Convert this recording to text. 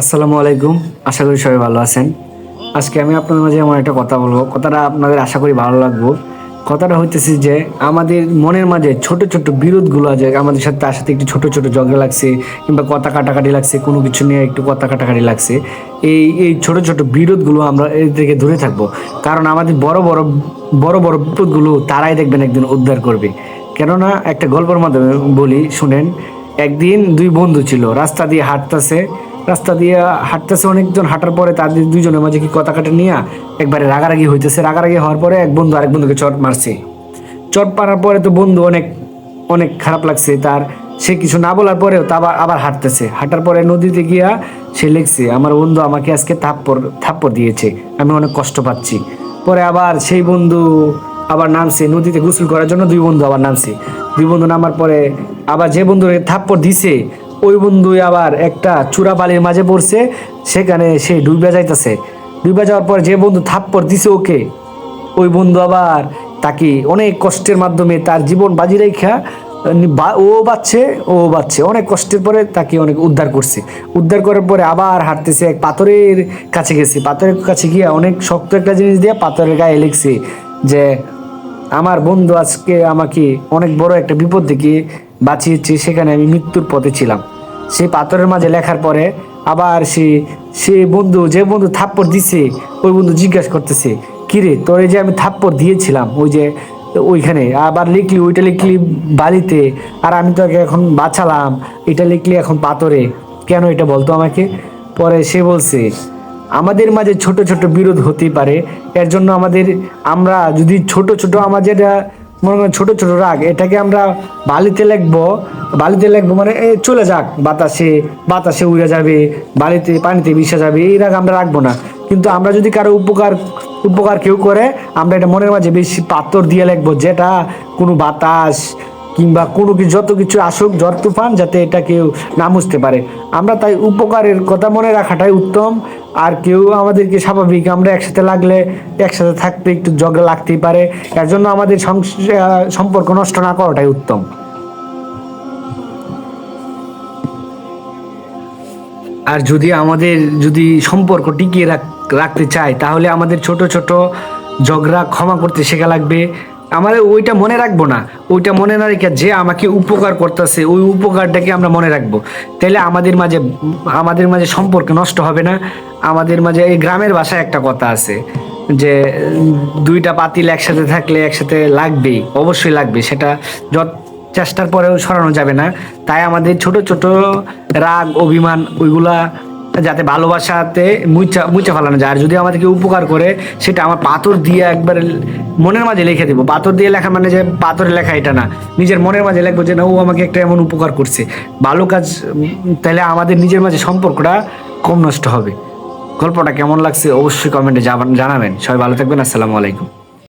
আসসালামু আলাইকুম। আশা করি সবাই ভালো আছেন। আজকে আমি আপনাদের মাঝে এমন একটা কথা বলব। কথাটা আপনাদের আশা করি ভালো লাগবো। কথাটা হইতেছে যে, আমাদের মনের মাঝে ছোট ছোট বিরোধগুলো আছে। আমাদের সাথে, তার সাথে একটু ছোট ছোট ঝগড়া লাগছে কিংবা কথা কাটাকাটি লাগছে, কোনো কিছু নিয়ে একটু কথা কাটাকাটি লাগছে। এই এই ছোট ছোট বিরোধগুলো আমরা এর থেকে দূরে থাকব। কারণ আমাদের বড় বড় বড় বড় বিপদগুলো তারাই দেখবেন একদিন উদ্ধার করবে। কেননা, একটা গল্পের মাধ্যমে বলি, শুনেন, একদিন দুই বন্ধু ছিল, রাস্তা দিয়ে হাঁটতেছে রাস্তা দিয়ে হাঁটতেছে অনেকজন, হাঁটার পরে তাদের দুইজনের মাঝে কি কথা কাটা নিয়ে একবারে রাগারাগি হইতেছে। রাগারাগি হওয়ার পরে এক বন্ধু আরেক বন্ধুকে চট মারছে। চট মারার পরে তো বন্ধু অনেক অনেক খারাপ লাগছে তার। সে কিছু না বলার পরেও তা আবার আবার হাঁটতেছে। হাঁটার পরে নদীতে গিয়া সে লিখছে, আমার বন্ধু আমাকে আজকে থাপ্পড় থাপ্পড় দিয়েছে। আমি অনেক কষ্ট পাচ্ছি। পরে আবার সেই বন্ধু আবার নামছে। নদীতে গোসল করার জন্য দুই বন্ধু আবার নামছে। দুই বন্ধু নামার পরে আবার যে বন্ধু থাপ্পড় দিছে ওই বন্ধু আবার একটা চূড়া বালির মাঝে পড়ছে, সেখানে সে ডুবে যাইতেছে। ডুবে যাওয়ার পর যে বন্ধু থাপ্পড় দিছে ওকে, ওই বন্ধু আবার তাকে অনেক কষ্টের মাধ্যমে তার জীবন বাজি রেখা ও বাচ্ছে ও বাচ্ছে। অনেক কষ্টের পরে তাকে অনেক উদ্ধার করছে। উদ্ধার করার পরে আবার হাঁটতেছে এক পাথরের কাছে গেছে। পাথরের কাছে গিয়ে অনেক শক্ত একটা জিনিস দিয়ে পাথরের গায়ে লিখছে যে, আমার বন্ধু আজকে আমাকে অনেক বড় একটা বিপদ থেকে বাঁচিয়েছে, সেখানে আমি মৃত্যুর পথে ছিলাম। সেই পাথরের মাঝে লেখার পরে আবার সে সে বন্ধু, যে বন্ধু থাপ্পড় দিছে, ওই বন্ধু জিজ্ঞাসা করতেছে, কিরে, তোরে যে আমি থাপ্পড় দিয়েছিলাম, ওই যে, ওইখানে। আবার লিখলি, ওইটা লিখলি বালিতে, আর আমি তোকে এখন বাঁচালাম, এটা লিখলি এখন পাথরে। কেন এটা বলতো আমাকে? পরে সে বলছে, আমাদের মাঝে ছোট ছোট বিরোধ হতেই পারে। এর জন্য আমাদের, আমরা যদি ছোট ছোট আমাদের মনে করেন ছোটো ছোটো রাগ, এটাকে আমরা বালিতে লিখব বালিতে লিখব মানে এ, চলে যাক, বাতাসে বাতাসে উড়ে যাবে, বালিতে, পানিতে মিশে যাবে, এই রাগ আমরা রাখব না। কিন্তু আমরা যদি কারও উপকার উপকার কেউ করে, আমরা এটা মনের মাঝে বেশি পাথর দিয়ে লিখব, যেটা কোনো বাতাস কিংবা কোনো কিছু যত কিছু আসুক ঝড় তুফান, যাতে এটা কেউ না বুঝতে পারে। আমরা তাই উপকারের কথা মনে রাখাটাই উত্তম। আর কেউ আমাদেরকে স্বাভাবিক, আমরা একসাথে লাগলে একসাথে থাকতে একটু ঝগড়া লাগতেই পারে। এর জন্য আমাদের সম্পর্ক নষ্ট না করাটাই উত্তম। আর যদি আমাদের, যদি সম্পর্ক টিকিয়ে রাখ- রাখতে চাই তাহলে আমাদের ছোট ছোট ঝগড়া ক্ষমা করতে শেখা লাগবে। আমাদের ওইটা মনে রাখব না। ওইটা মনে না রেখে যে আমাকে উপকার করতেছে, ওই উপকারটাকে আমরা মনে রাখব। তাহলে আমাদের মাঝে আমাদের মাঝে সম্পর্ক নষ্ট হবে না। আমাদের মাঝে এই গ্রামের ভাষায় একটা কথা আছে যে, দুইটা পাতিল একসাথে থাকলে একসাথে লাগবেই, অবশ্যই লাগবে। সেটা যত চেষ্টার পরেও সরানো যাবে না। তাই আমাদের ছোট ছোট রাগ, অভিমান, ওইগুলা যাতে ভালোবাসাতে মুচা মুচা ফেলানো যায়। আর যদি আমাদেরকে উপকার করে, সেটা আমার পাথর দিয়ে একবার মনের মাঝে লিখে দেবো। পাথর দিয়ে লেখা মানে যে পাথরে লেখা এটা না। নিজের মনের মাঝে লিখব যে না, ও আমাকে একটা এমন উপকার করছে। ভালো কাজ তাহলে আমাদের নিজের মাঝে সম্পর্কটা কম নষ্ট হবে। গল্পটা কেমন লাগছে অবশ্যই কমেন্টে জানাবেন। সবাই ভালো থাকবেন, আসসালামু আলাইকুম।